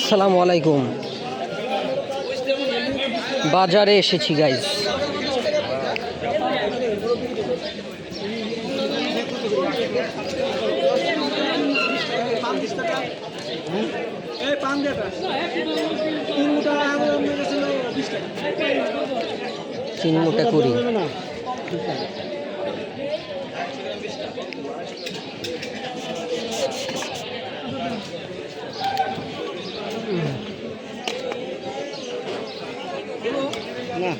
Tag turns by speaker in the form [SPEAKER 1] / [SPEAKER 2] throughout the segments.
[SPEAKER 1] আসসালামু আলাইকুম বাজারে এসেছি গাইজ
[SPEAKER 2] তিন মুঠা আমাদের না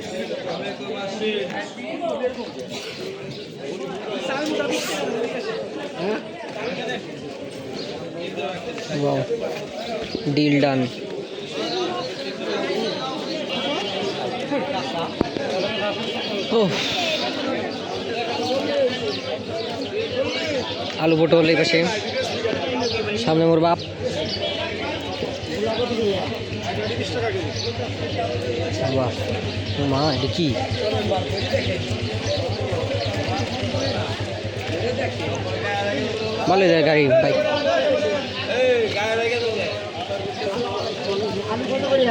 [SPEAKER 1] ডিল ডান। আলু পটল এই পাশে। সামনে মোর বাপ। মা এটা কি ভালো যায় গাড়ি বাইক
[SPEAKER 2] আলু কত করে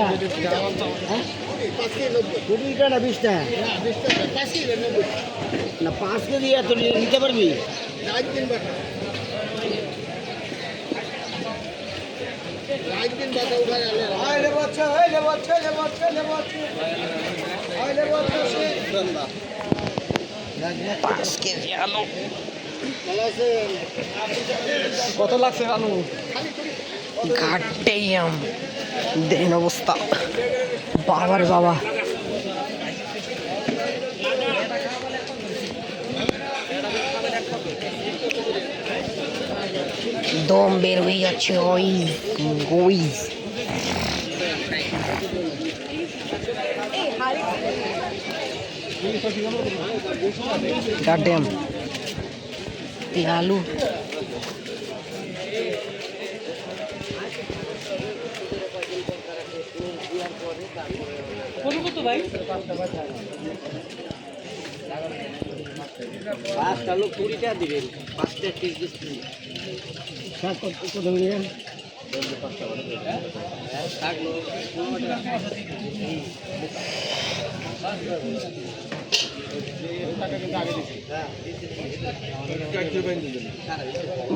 [SPEAKER 2] কুড়ি টাকা না বিশ টাকা না পাঁচ কেজি এত নিতে পারবি
[SPEAKER 1] পাঁচ কেজি
[SPEAKER 2] কত লাগছে আলু?
[SPEAKER 1] গাড্ডাম দেন অবস্থা। বাবার বাবা। দম বের হয়ে যাচ্ছে ওই ওই। গাড্ডাম এই আলু।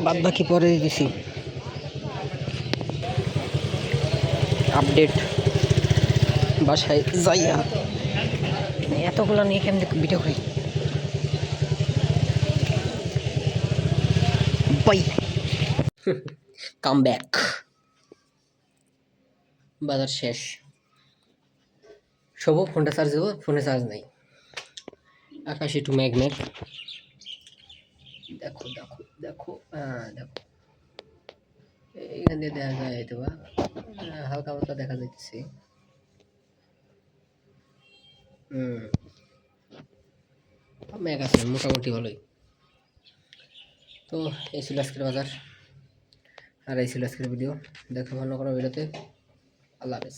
[SPEAKER 1] বাদ বাকি পরে দিছি। আপডেট। বাসায় যাইয়া। এতগুলো নিয়ে কেমন ভিডিও করি? বাই কাম ব্যাক বাজার শেষ। শোবো, ফোনটা চার্জ দেবো, ফোনে চার্জ নেই। আকাশ একটু ম্যাগ ম্যাগ দেখো দেখো দেখো হ্যাঁ দেখো। এইখান দিয়ে দেখা যায় হয়তো বা হালকা হালকা দেখা যাইতেছে। হুম। ম্যাগ আছে, মোটামুটি ভালোই। তো এই ছিল আজকের বাজার। আর এই ছিল আজকের ভিডিও। দেখো ভালো করো ভিডিওতে। আল্লাহ হাফেজ।